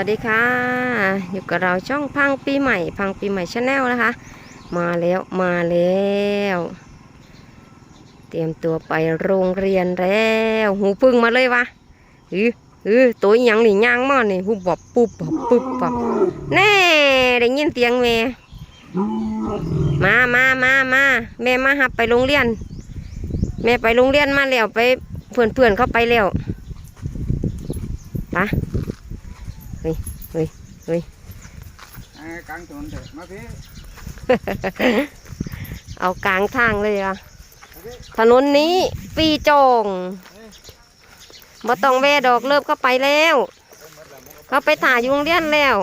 วัสดีค่ะ อยู่กับเราช่องพังปีใหม่ พังปีใหม่ชาแนลนะคะ มาแล้วมาแล้ว เตรียมตัวไปโรงเรียนแล้ว หูพึ่งมาเลยวะอืออือตัวยังนี่ย่างมานี่หูบอบปุ๊บบบปุ๊บบบแน่ได้ยินเสียงแม่มามามามาแม่มาหับไปโรงเรียน แม่ไปโรงเรียนมาแล้วไปเพื่อนเพื่อนเข้าไปแล้วไปะ อ่ากลางถนนเถอะมาพี่เอากลางทางเลยอะถนนนี้ปีจงบ่ต้องแวะดอกเลิบเข้าไปแล้ว เขาไปถ่ายอยู่โรงเรียนแล้ว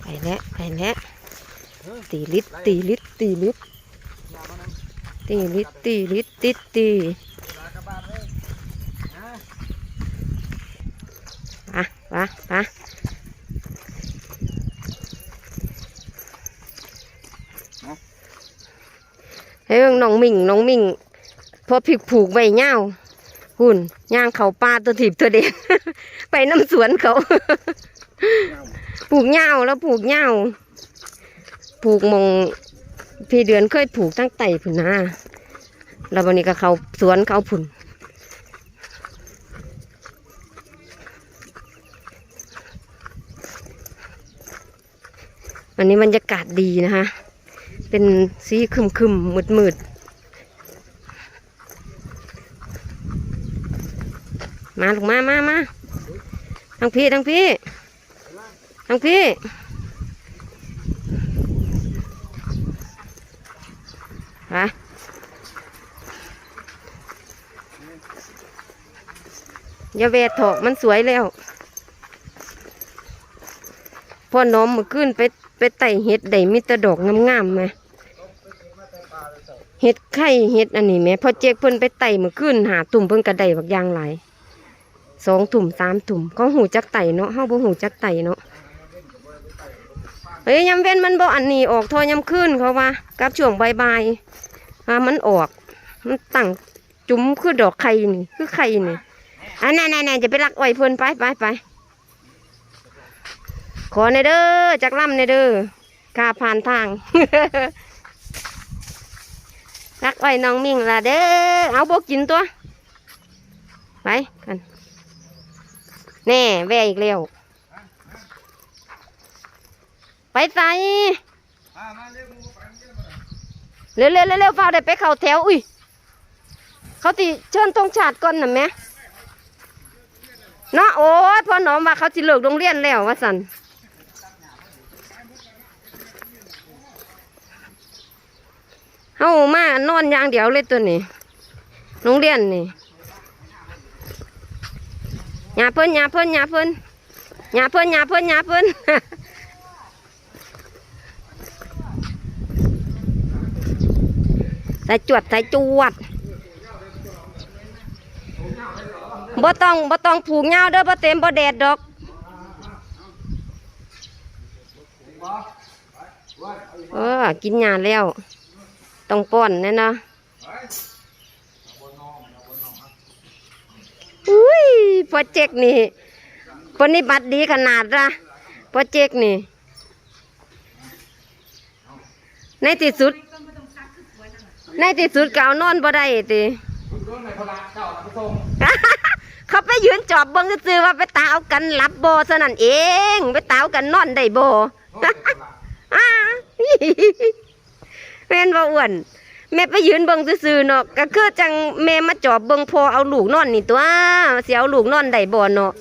ไปแล้วไปแล้วตีลิตรตีลิตรตีลิตรตีลิตรตีลิตรติดตี ลากระบาดเลยนะ ไปไปไป เฮ้ยน้องมิ่งน้องมิ่งพอผิกผูกไว้เง่าหุ่นย่างเขาปลาตัวถีบตัวเด็กไปน้ำสวนเขาผูกเง่าแล้วผูกเง่าผูกมงพี่เดือนเคยผูกตั้งไต่ผุนนะแล้ววันนี้ก็เขาสวนเขาผุนวันนี้บรรยากาศดีนะคะ เป็นสีคึมคึมมืดมืดมาลูกมามามาทั้งพี่ทั้งพี่ทั้งพี่ไปอย่าเวทถอกมันสวยแล้วพ่อน้อมมือขึ้นไปไปไต่เห็ดได้มีแต่ดอกงามๆไหม เห็ดไข่เห็ดอันนี้แหม่พอเจ๊กเพิ่นไปไต่มือขึ้นหาตุ่มเพิ่นกระไดบักยางหลายสองตุ่มสามตุ่มเขาหูจักไต่เนาะเฮาบ่หูจักไต่เนาะเฮ้ยยำเว้นมันบ่อันนี้ออกทอยำขึ้นเขาว่ากับช่วงใบ่ายๆอ่ามันออก มันตั้งจุ้มคือดอกไข่นี่คือไข่นี่อันนั้นๆจะไปลักอ้อยเพิ่นไปไปไปขอในเด้อจากล่ำในเด้อข้าผ่านทาง รักไว้น้องมิ่งละเด้อเอาบกินตัว ไปกันแน่แวะอีกแล้วไปใส่มามาเรียกมึงไปเรียกมาเร็วเร็วเร็วเร็วเฝ้าได้ไปเข่าแถวอุ้ยเขาติเชิญธงชาติก่อนน่ะแม่เนาะโอ้พ่อหนอมว่าเขาสิเลิกโรงเรียนแล้วว่าสัน เฮามานอนอย่างเดียวเลยตัวนี้โรงเรียนนี่หยาเพิ่นหยาเพิ่นหยาเพิ่นหยาเพิ่นหยาเพิ่นหยาเพิ่นใส่จวดใส่จวดบ่ต้องบ่ต้องผูกเงาเด้อบ่เต็มบ่แดดดอกเออกินหญ้าแล้ว ต้องป้อนแน่นะอุ้ยโปรเจกต์นี่ปฏิบัติดีขนาดละโปรเจกต์นี่ ในที่สุด ในที่สุดก็เอานอนบ่ได้ติคุณโดนในพละเจ้าเอาไปส่งเขาไปยืนจอบเบิ่งซื่อๆว่าไปตาเอากันหลับบ่ซะนั่นเอง ไปตาเอากันนอนได้บ่อ้า แม่นบ่อ้วน แม่ไปยืนเบิ่งซื่อๆเนาะก็คือจังแม่มาจอบเบิ่งพอเอาลูกนอนนี่ตัวเสิเอาลูกนอนได้บ่เนาะ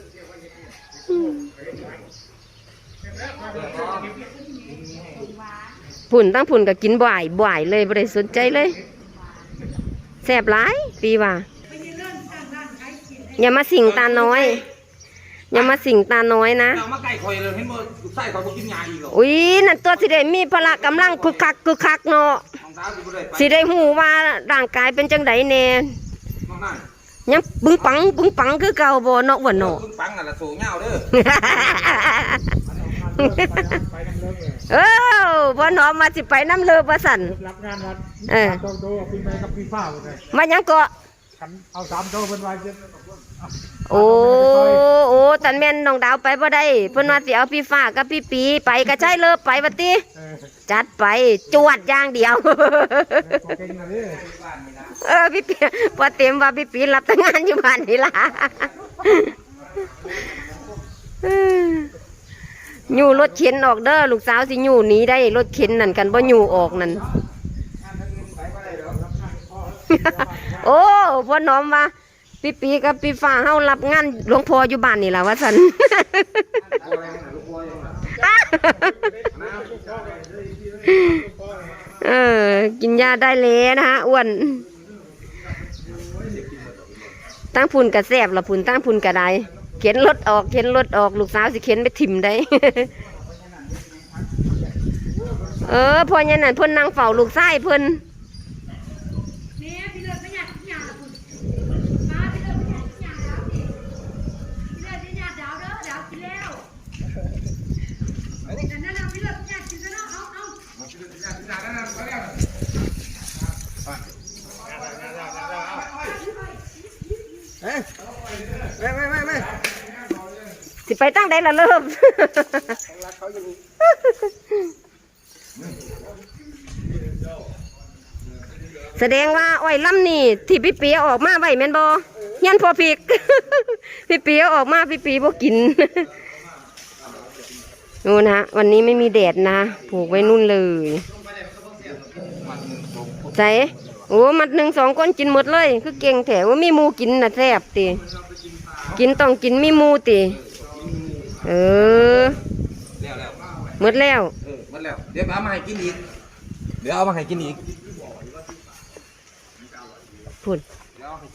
ผุ่นตั้งผุ่นก็กินบ่ายบ่ายเลยบ่ได้สนใจเลยแซ่บหลายปีว่า อย่ามาสิงตาน้อย อย่ามาสิงตาน้อยนะเอามาไก่คอยเลยเห็นบ่ใส่เขาบ่กินยาอีกเหรออุ้ยนั่นตัวสิได้มีพละกำลังคึกคักคึกคักเนาะของสาวสิบ่ได้ไปสิได้หูว่าร่างกายเป็นจังไดแน่น้องนั่นยังปึงปังปึงปังคือเก่าบ่เนาะอ้วนเนาะ เพิ่งปังน่ะละโสเหงาเด้อเออบ่หนอมมาสิไปน้ำเลือบ่สั่น รับงานวัดเออตองโตปีใหม่กับปีฟ้าหมดเลยมายังเกาะ กันเอาสามโตเป็นวายเจ็ดโอ้โอ้ตันแม่นน้องดาวไปบ่ได้เพิ่นว่าสิเอาพี่ฟ้ากับพี่ปีไปก็ใช่เลิฟไปบัดติเออจัดไปจวดอย่างเดียว ตัวเก่งนะนี่เออพี่ปีพอเต็มว่าพี่ปีรับแต่งานอยู่บ้านนี่ล่ะอยู่รถเข็นออกเด้อลูกสาวสิอยู่หนี้ได้รถเข็นนั่นกันบ่อยู่ออกนั่น โอ้พ่อน้อมว่าพี่ปีกับพี่ฟ้าเฮารับงานหลวงพ่ออยู่บ้านนี่แหละว่าซั่นเออ กินยาได้แล้วนะฮะอ้วน ตั้งพุ่นกระแซบละพุ่นตั้งพุ่นกระไดเข็นรถออกเข็นรถออกลูกสาวสิเข็นไปถิ่มได้ เออพ่อเนี่ยนั่นเพิ่นนั่งเฝ้าลูกชายเพิ่น แม่พี่เลิศไม่อยากกินยาละคุณมาพี่เลิศไม่อยากกินยาแล้วสิพี่เลิศกินยาดาวเด้อดาวกินแล้วแต่นั่นน่ะพี่เลิศไม่อยากกินซะเนาะเอาเอา เฮ้ย ไม่ไม่ไม่ไม่สิไปตั้งได้ละเริ่มแสดงว่าอ้อยลำนี่ที่พี่ปีเอออกมาไว้แมนบ่ยันพอพิกพี่ปีเอออกมาพี่ปีบ่กินนู่นนะวันนี้ไม่มีแดดนะ ผูกไว้นู่นเลยใส่ โอ้มัดหนึ่งสองก้นกินหมดเลย คือเก่งแถวว่ามีหมูกินน่ะแซ่บติกินต้องกินมีหมูติเออแล้วแล้วหมดแล้วเออมันแล้วเดี๋ยวเอามาให้กินอีกเดี๋ยวเอามาให้กินอีกพูด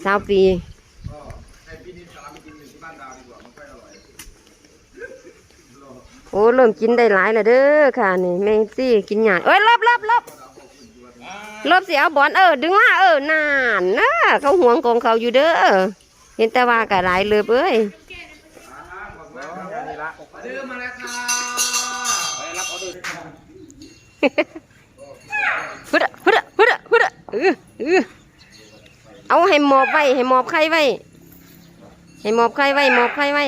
สาวปีโอ้เริ่มกินได้หลายแล้วเด้อค่ะนี่แมงซี่กินหยาเอ้ยลบลบลบ ลบเสียเอาบอลเออ ดึงมาเออนานนะเขาห่วงของเขาอยู่เด้อเห็นแต่ว่ากะหลายเลยเอ้ยเดินมาแล้วค่ะไปรับออเดอร์ฮึดะฮึดะฮึดะฮึดะเออเออเอาให้หมอบไว้ให้หมอบไข่ไว้ให้หมอบไข่ไว้หมอบไข่ไว้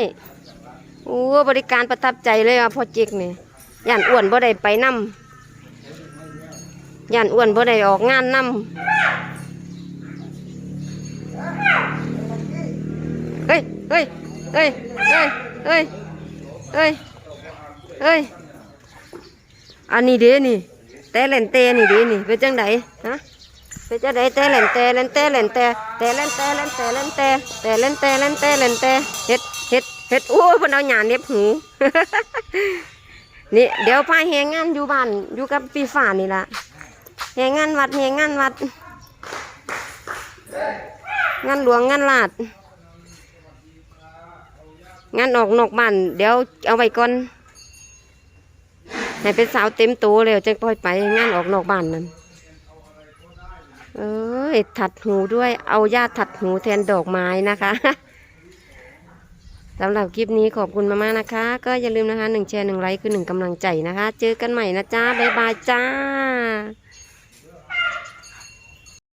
โอ้บริการประทับใจเลยอะพ่อเจ๊กนี่ย่านอ้วนบ่ได้ไปนำ ย่านอ้วนบ่ได้ออกงานนำเฮ้ยเฮ้ยเฮ้ยเฮ้ยเฮ้ยเฮ้ยเฮ้ยอันนี้เด้นี่แต่เล่นเตนี่เดีนี่เป็นจังไดฮะเป็นจังไดแต่เล่นเตเล่นเตเล่นเตแต่เล่นเตเล่นเตเล่นเตแต่เล่นเตเล่นเตเล่นเตเฮ็ดเฮ็ดเฮ็ดโอ้ยพิ่นเอาหยาเน็บหูนี่เดี๋ยวพาแหงงานอยู่บ้านอยู่กับปีฟ้านี่ละ แหงงานวัดแหงงานวัด งานหลวงงานลาด งานออกนอกบ้านเดี๋ยวเอาไว้ก่อนให้เป็นสาวเต็มตัวแล้วจะปล่อยไปงานออกนอกบ้านนั่นเอ้ยถัดหูด้วยเอาญาติถัดหูแทนดอกไม้นะคะสำหรับคลิปนี้ขอบคุณมากๆนะคะ ก็อย่าลืมนะคะหนึ่งแชร์หนึ่งไลค์คือหนึ่งกำลังใจนะคะ เจอกันใหม่นะจ้าบ๊ายบายจ้า